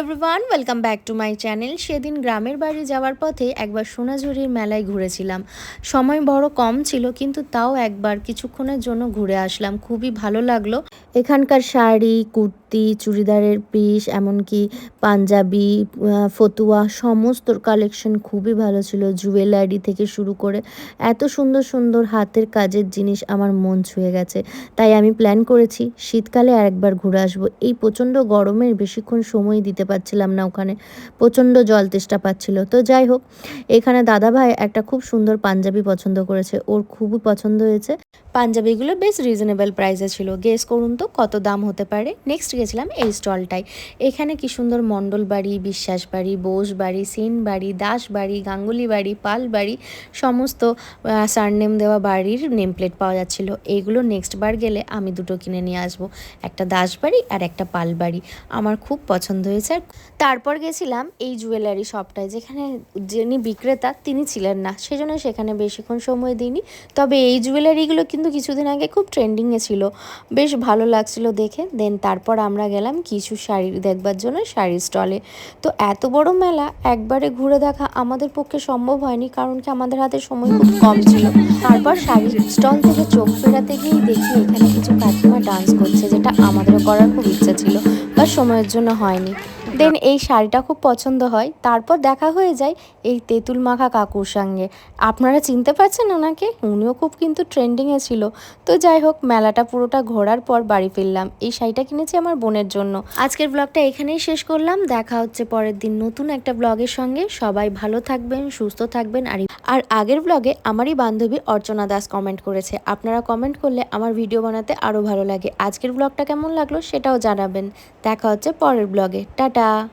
Everyone welcome back to my channel সেদিন গ্রামের বাড়ি যাওয়ার পথে একবার সোনাঝুরির মেলায় ঘুরেছিলাম। সময় বড় কম ছিল, কিন্তু তাও একবার কিছুক্ষণের জন্য ঘুরে আসলাম। খুবই ভালো লাগল। এখানকার শাড়ি, কুর্তি চুড়িদারের পিস, এমনকি পাঞ্জাবি ফতুয়া, সমস্ত কালেকশন খুবই ভালো ছিল জুয়েলারি থেকে শুরু করে। এত সুন্দর সুন্দর হাতের কাজের জিনিস আমার মন ছুঁয়ে গেছে। তাই আমি প্ল্যান করেছি শীতকালে আরেকবার ঘুরে আসব। এই প্রচণ্ড গরমের বেশিক্ষণ সময় দিতে পারছিলাম না ওখানে। প্রচণ্ড জল তেষ্টা পাচ্ছিল। তো যাই হোক, এখানে দাদা ভাই একটা খুব সুন্দর পাঞ্জাবি পছন্দ করেছে। ওর খুবই পছন্দ হয়েছে। পাঞ্জাবিগুলো বেশ রিজনেবল প্রাইসে ছিল। গেস করুন তো, কত দাম হতে পারে? নেক্সট গেছিলাম এই স্টলটায় এখানে কি সুন্দর মণ্ডল বাড়ি, বিশ্বাস বাড়ি, বোস বাড়ি, সেন বাড়ি, দাস বাড়ি, গাঙ্গুলি বাড়ি, পাল বাড়ি, সমস্ত সারনেম দেওয়া বাড়ির নেম প্লেট পাওয়া যাচ্ছিল। এইগুলো নেক্সট বার গেলে আমি দুটো কিনে নিয়ে আসব। একটা দাস বাড়ি আর একটা পাল বাড়ি। আমার খুব পছন্দ হয়েছে। আর তারপর গেছিলাম এই জুয়েলারি শপটায় যেখানে যিনি বিক্রেতা, তিনি ছিলেন না। সেজন্য সেখানে বেশিক্ষণ সময় দিইনি। তবে এই জুয়েলারিগুলো কিন্তু কিছুদিন আগে খুব ট্রেন্ডিংয়ে ছিল। বেশ ভালো লাগছিল দেখে। দেন তারপর আমরা গেলাম কিছু শাড়ি দেখবার জন্য শাড়ির স্টলে তো এত বড় মেলা, একবারে ঘুরে দেখা আমাদের পক্ষে সম্ভব হয়নি কারণ কি আমাদের হাতে সময় খুব কম ছিল। তারপর শাড়ির স্টল থেকে চোখ ফেরাতে গিয়েই দেখি এখানে কিছু কাকিমা ডান্স করছে, যেটা আমাদেরও করার খুব ইচ্ছা ছিল, বা সময়ের জন্য হয়নি। দেন এই শাড়িটা খুব পছন্দ হয়। তারপর দেখা হয়ে যায় এই তেঁতুল মাখা কাকুর সঙ্গে। আপনারা চিনতে পারছেন ওনাকে? উনিও খুব কিন্তু ট্রেন্ডিংয়ে ছিল। তো যাই হোক মেলাটা পুরোটা ঘোরার পর বাড়ি ফিরলাম। এই শাড়িটা কিনেছি আমার বোনের জন্য। আজকের ব্লগটা এখানেই শেষ করলাম। দেখা হচ্ছে পরের দিন নতুন একটা ব্লগের সঙ্গে। সবাই ভালো থাকবেন সুস্থ থাকবেন। আর আর আগের ব্লগে আমারই বান্ধবী অর্চনা দাস কমেন্ট করেছে। আপনারা কমেন্ট করলে আমার ভিডিও বানাতে আরও ভালো লাগে। আজকের ব্লগটা কেমন লাগল সেটাও জানাবেন। দেখা হচ্ছে পরের ব্লগে টাটা। 감사합니다.